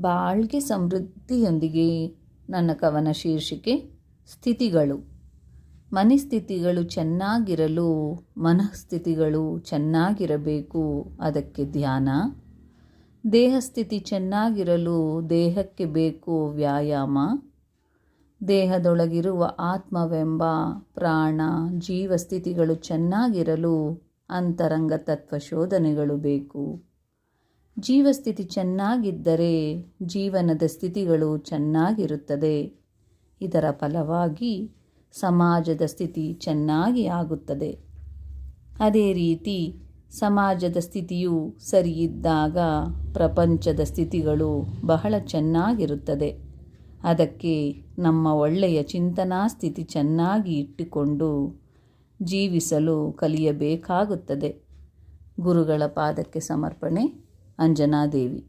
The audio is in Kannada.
ಬಾಳ್ಗೆ ಸಮೃದ್ಧಿಯೊಂದಿಗೆ ನನ್ನ ಕವನ ಶೀರ್ಷಿಕೆ ಸ್ಥಿತಿಗಳು. ಮನಸ್ಥಿತಿಗಳು ಚೆನ್ನಾಗಿರಲು ಮನಃಸ್ಥಿತಿಗಳು ಚೆನ್ನಾಗಿರಬೇಕು. ಅದಕ್ಕೆ ಧ್ಯಾನ. ದೇಹಸ್ಥಿತಿ ಚೆನ್ನಾಗಿರಲು ದೇಹಕ್ಕೆ ಬೇಕು ವ್ಯಾಯಾಮ. ದೇಹದೊಳಗಿರುವ ಆತ್ಮವೆಂಬ ಪ್ರಾಣ, ಜೀವಸ್ಥಿತಿಗಳು ಚೆನ್ನಾಗಿರಲು ಅಂತರಂಗ ತತ್ವ ಶೋಧನೆಗಳು ಬೇಕು. ಜೀವಸ್ಥಿತಿ ಚೆನ್ನಾಗಿದ್ದರೆ ಜೀವನದ ಸ್ಥಿತಿಗಳು ಚೆನ್ನಾಗಿರುತ್ತದೆ. ಇದರ ಫಲವಾಗಿ ಸಮಾಜದ ಸ್ಥಿತಿ ಚೆನ್ನಾಗಿ ಆಗುತ್ತದೆ. ಅದೇ ರೀತಿ ಸಮಾಜದ ಸ್ಥಿತಿಯು ಸರಿಯಿದ್ದಾಗ ಪ್ರಪಂಚದ ಸ್ಥಿತಿಗಳು ಬಹಳ ಚೆನ್ನಾಗಿರುತ್ತದೆ. ಅದಕ್ಕೆ ನಮ್ಮ ಒಳ್ಳೆಯ ಚಿಂತನಾ ಸ್ಥಿತಿ ಚೆನ್ನಾಗಿ ಇಟ್ಟುಕೊಂಡು ಜೀವಿಸಲು ಕಲಿಯಬೇಕಾಗುತ್ತದೆ. ಗುರುಗಳ ಪಾದಕ್ಕೆ ಸಮರ್ಪಣೆ. अंजना देवी।